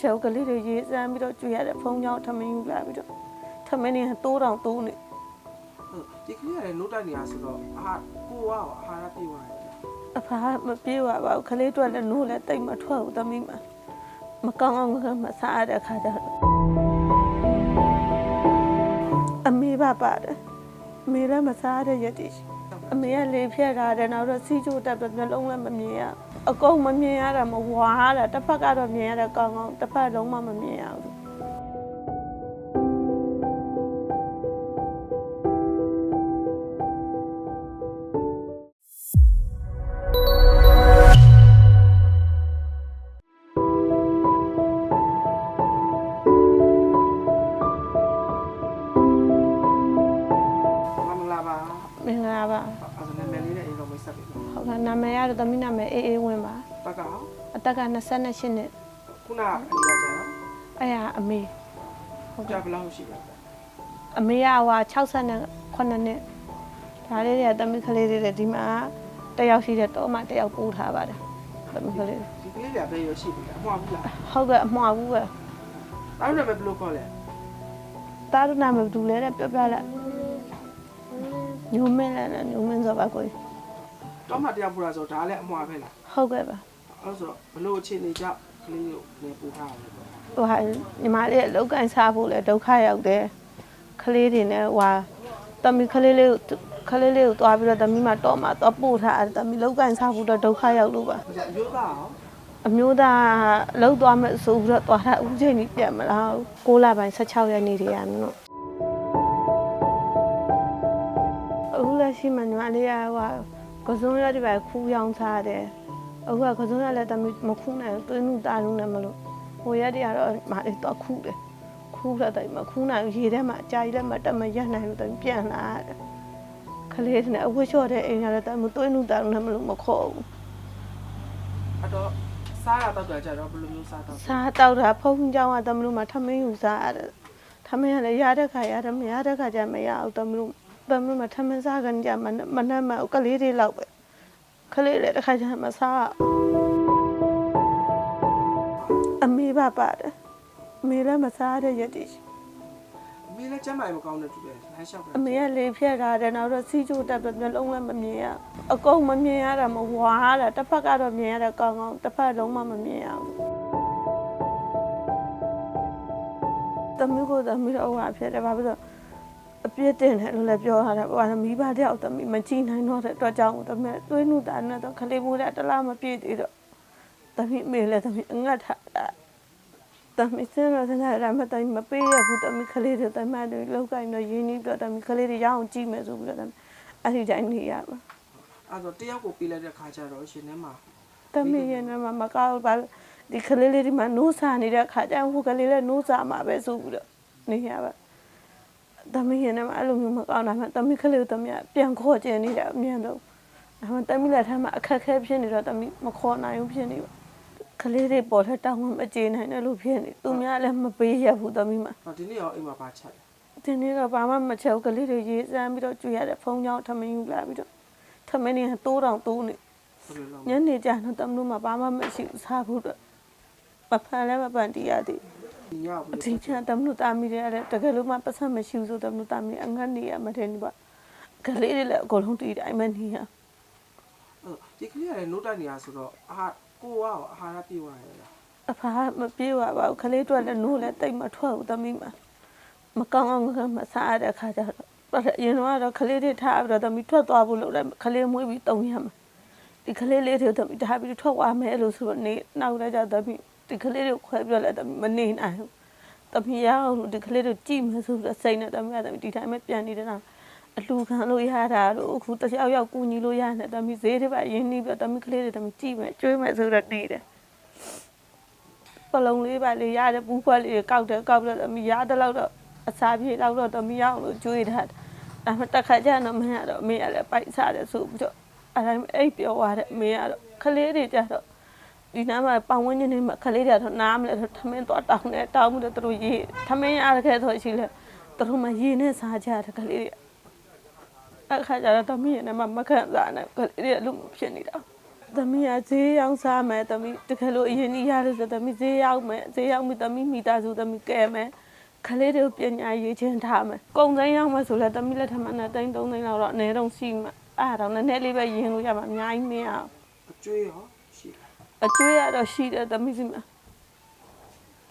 ချဲဘူးကလေးတွေရေးစမ်းပြီးတော့ကြွေရတယ်ဖုန်းကြောင်းထမင်းယူလာပြီးတော့ထမင်းနေတိုးတောင်တိုးနေဟုတ်ဒီကလေးကလည်းနိုးတိုက်နေတာဆိုတော့အာကိုကရောအာဟာရပြေးသွားတယ်အဖာမပြေးပါဘူးကလေးတွေလည်းနိုးလည်းတိတ်မထွက်ဘူးသမီးမမကောင်းအောင်ကမစားရတဲ့ခါကျတော့အမေပါပါတယ်အမေလည်းမစားရတဲ့ရက်တည်ရှိအမေကလေဖြတ်ထားတယ်နောက်တော့စီးချိုးတက်ပြီးမျိုးလုံးလည်းမမြင်ရ အကုန်မမြင်ရတာမဝါရတာတစ်ဖက်ကတော့မြင်ရတဲ့ကောင်းကောင်းတစ်ဖက်လုံးမမမြင်ရဘူး မလာပါမင်္ဂလာပါအဲ့ဒါနဲ့မယ်လေးနဲ့အိမ်တော်မိတ်ဆက်ပြီဟုတ်ကဲ့နာမည်ရတော့သမီးနာမည်အေးအေးဝင်းပါတက်ကအသက်က28နှစ်ခုနအနီးကကျတော့အဲ့ဟာအမေဟုတ်ကြဘယ်လောက်ရှိလဲအမေကဟို68နှစ်ဒါလေးတွေကသမီးကလေးတွေလည်းဒီမှာတယောက်ရှိတဲ့တော့မှတယောက်ပို့ထားပါတယ်သမီးကလေးတွေဒီကလေးကဘယ်ရရှိပြီလဲအမှားဘူးလားဟုတ်ကဲ့အမှားဘူးပဲအဲ့ဒါပဲဘယ်လိုခေါ်လဲတာရနာမဘူးလဲတဲ့ပြောပြလိုက် ညုံမင်းလည်းညုံမင်းဆိုပါကိုတော့မှတရားပူတာဆိုဒါလည်းအမှားပဲလားဟုတ်ကဲ့ပါအဲ့ဆိုတော့ဘလို့အခြေအနေကြောင့်ကလေးကိုနေပူထားရတယ်ပေါ့ဟိုဟာညီမလေးအလောက်ကင်စားဖို့လဲဒုက္ခရောက်တယ်ကလေးတွေနဲ့ဟိုဟာသမီးကလေးလေးကိုကလေးလေးကိုသွားပြီးတော့သမီးမတော့မှတော့ပို့ထားတယ်သမီးလောက်ကင်စားဖို့တော့ဒုက္ခရောက်လို့ပါဒါကြောင့်ရိုးသားအောင်အမျိုးသားလှုပ်သွားမယ်ဆိုပြီးတော့သွားတာဦးချိန်ကြီးပြန်မလား6လပိုင်း16ရက်နေ့တည်းရမလို့ အခုလက်ရှိမှညီမလေးကဟိုကစုံရတဲ့ဘက်ခူးရောင်းစားတယ်အခုကကစုံရလည်းတမီမခူးနိုင်ဘူးသွေးနုတာနုနဲ့မလို့ဟိုရက်တည်းကတော့မလေးတော့ခူးတယ်ခူးတော့တိုင်မခူးနိုင်ဘူးရေထဲမှာအကြာကြီးလည်းမတက်မရက်နိုင်လို့တိုင်ပြန်လာတယ်ကလေးတွေနဲ့အဝတ်လျှော့တဲ့အိမ်ကလည်းတမသွေးနုတာနုနဲ့မလို့မခေါ်ဘူးအဲ့တော့စားရတော့ကြတော့ဘယ်လိုမျိုးစားတော့စားတောက်တာဖုန်းကြောင်းကတမလို့မထမင်းယူစားရတယ်ထမင်းကလည်းရတဲ့ခါရတယ်မရတဲ့ခါကျမရအောင်တမလို့ တမလို့မထမင်းစားကန်ကြမနမနမကလေးတွေလောက်ပဲကလေးတွေတစ်ခါကျမစားအမေပါပါတယ်အမေလည်းမစားတဲ့ရက်တည်ရှိမင်းလည်းကျမ်းမာရေးမကောင်းတဲ့တူတယ်လမ်းလျှောက်တယ်အမေကလေဖြတ်ထားတယ်နောက်တော့စီးချိုးတက်ပြီးမျိုးလုံးလည်းမမြင်ရအကုန်မမြင်ရတာမဝါရတာတစ်ဖက်ကတော့မြင်ရတဲ့ကောင်းကောင်းတစ်ဖက်လုံးမမမြင်ရဘူးတမျိုးကိုတမျိုးတော့ဟိုဖြစ်တယ်ဘာဖြစ်လို့ အပြစ်တင်တယ်လို့လည်းပြောရတယ်ဘာလို့မိဘတယောက်တမီမကြည့်နိုင်တော့တဲ့အတွက်ကြောင့်တမီတွေးနှုတာနဲ့တော့ခလေးမိုးတဲ့တလားမပြည့်သေးတော့တမီမေလည်းတမီအငတ်ထားတာတမီစင်ရတဲ့ရမတိုင်မပေးရဘူးတမီခလေးတွေတမီတွေလောက်ကင်တော့ရင်းနှီးပြီးတော့တမီခလေးတွေရအောင်ကြည့်မယ်ဆိုပြီးတော့တမီအဲ့ဒီတိုင်းနေရပါအဲ့တော့တယောက်ကိုပေးလိုက်တဲ့ခါကျတော့ရှင်ထဲမှာတမီရဲ့နမမကောက်ပါဒီခလေးလေးဒီမှာနိုးစာနေတဲ့ခါကျရင်ဟိုကလေးလည်းနိုးစာမှာပဲဆိုပြီးတော့နေရပါ တမီးရနေမှာအဲ့လိုမျိုးမကောင်းတာမှတမီးကလေးကိုတမီးကပြန်ခေါ်ကျင်နေတယ်အမြန်တော့အမှတမီးလက်ထမ်းမှာအခက်ခဲဖြစ်နေတော့တမီးမခေါ်နိုင်ဘူးဖြစ်နေပါကလေးတွေပေါ်ထက်တောင်းမှမကြေနိုင်တယ်လို့ဖြစ်နေသူများလည်းမပေးရဘူးတမီးမှာဟောဒီနေ့ရောအိမ်မှာပါချက်ဒီနေ့တော့ဘာမှမချက်ဘူးကလေးတွေရေးစမ်းပြီးတော့ကြွေရတယ်ဖုန်းကြောင်းထမင်းယူလာပြီးတော့ထမင်းနေတိုးတောင်တိုးနေဘယ်လိုလုပ်ညနေကျတော့တမလို့မှာဘာမှမရှိဘူးစားဖို့တော့ မဖန်လည်းမပန်တီးရသေးဘူးဒီညောက်အချင်းချင်းတမလို့တာမီတယ်တကယ်လို့မှပတ်ဆက်မရှိဘူးဆိုတမလို့တာမီအငတ်နေရမတယ်ပါကလေးတွေလည်းအကုန်လုံးတီးတိုင်းမနေရဟုတ်ဒီကလေးကလည်းနိုးတိုက်နေတာဆိုတော့အာကိုကရောအာဟာရပြေးသွားတယ်လားအဖာမပြေးပါဘူးကလေးတွေလည်းနိုးလည်းတိတ်မထွက်ဘူးတမီးမမကောင်းအောင်ကမစားရတဲ့ခါကျတော့အရင်တော့ကလေးတွေထားပြီးတော့တမီးထွက်သွားဖို့လို့လည်းကလေးမွေးပြီးတုံရမှာဒီကလေးလေးတွေတမီးထားပြီးထွက်သွားမယ်လို့ဆိုတော့နေနောက်လည်းကြတမီး ဒီကလေးတွေခွဲပြီးတော့လည်းတမီးမနေနိုင်ဘူးတမီးရအောင်ဒီကလေးတွေကြည့်မယ်ဆိုတော့စိတ်နဲ့တမီးကတမီးဒီတိုင်းပဲပြန်နေတဲ့တော့အလှခံလို့ရတာတို့အခုတစ်ယောက်ယောက်ကူညီလို့ရတယ်တမီးဈေးတွေပါရင်းနှီးပြီးတမီးကလေးတွေတမီးကြည့်မယ်ကျွေးမယ်ဆိုတော့နေတယ်ပလုံလေးပါလေရတယ်ဘူးခွက်လေးကောက်တယ်ကောက်ပြီးတော့တမီးရတဲ့လောက်တော့အစာပြေလောက်တော့တမီးရအောင်လို့ကျွေးထားတယ်ဒါမှတစ်ခါကျတော့မင်းကတော့အမေကလည်းပိုက်စားတယ်ဆိုပြီးတော့အဲဒါအိပ်ပြောသွားတယ်အမေကတော့ကလေးတွေကြတော့ ဒီနားမှာပတ်ဝန်းကျင်တွေမှာကလေးတွေတော့နားမလဲထမင်းတော့တောင်းတယ်တောင်းမှုတော့သူတို့ရေထမင်းရခဲ့ဆိုရှိလဲသူတို့မှရေနဲ့စားကြတယ်ကလေးတွေအခါကျတော့တမီးနဲ့မမခံစားနိုင်ကလေးတွေလူဖြစ်နေတာသမီးကဈေးရောက်စားမယ်သမီးတကယ်လို့အရင်ကြီးရတယ်ဆိုသမီးဈေးရောက်မယ်ဈေးရောက်ပြီသမီးမိသားစုသမီးကဲမယ်ခလေးတွေကိုပညာရေးချင်းထားမယ်ကုံသိန်းရောက်မယ်ဆိုလဲသမီးလက်ထက်မှာနဲ့သိန်း3သိန်းလောက်တော့အနည်းဆုံးရှိမှာအဲ့ဒါတော့နည်းနည်းလေးပဲရင်လို့ရမှာအများကြီးမရအောင်အကျွေးရောရှိလား အကျွေးရတော့ရှိတယ်သမီးစီမှာ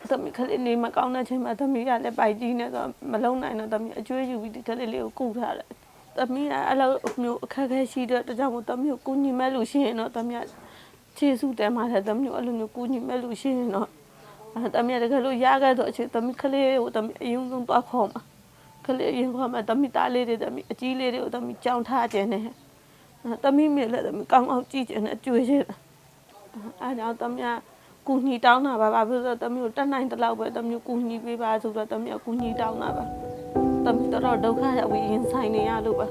သမီးခလေးနေမကောင်းတဲ့ချိန်မှာသမီးကလည်းပိုက်ကြီးနေတော့မလုံနိုင်တော့သမီးအကျွေးယူပြီးဒီခလေးလေးကိုကုထားတယ်သမီးကအဲ့လိုမျိုးအခက်အခဲရှိတဲ့အတွက်ကြောင့်မို့သမီးကိုကူညီမဲ့လို့ရှိရင်တော့သမီးကခြေဆုတဲမှာလည်းသမီးကိုအဲ့လိုမျိုးကူညီမဲ့လို့ရှိရင်တော့အဲ့သမီးကတကယ်လို့ရခဲ့တော့အချိန်သမီးခလေးကိုသမီးအယုံဆုံးသွားခေါ်မှာခလေးအရင်ခေါ်မှာသမီးသားလေးတွေသမီးအကြီးလေးတွေကိုသမီးကြောင်ထားခြင်းနဲ့သမီးမြေလည်းသမီးကောင်းအောင်ကြည့်ခြင်းနဲ့ကြွေးခြင်း အဲဒါကြောင့်တမယကူညီတောင်းတာပါဘာဖြစ်လို့လဲတမယကိုတက်နိုင်တဲ့လောက်ပဲတမယကူညီပေးပါဆိုတော့တမယကူညီတောင်းတာပါတမယတော့ဒုက္ခရောက်ပြီးရင်ဆိုင်နေရလို့ပါ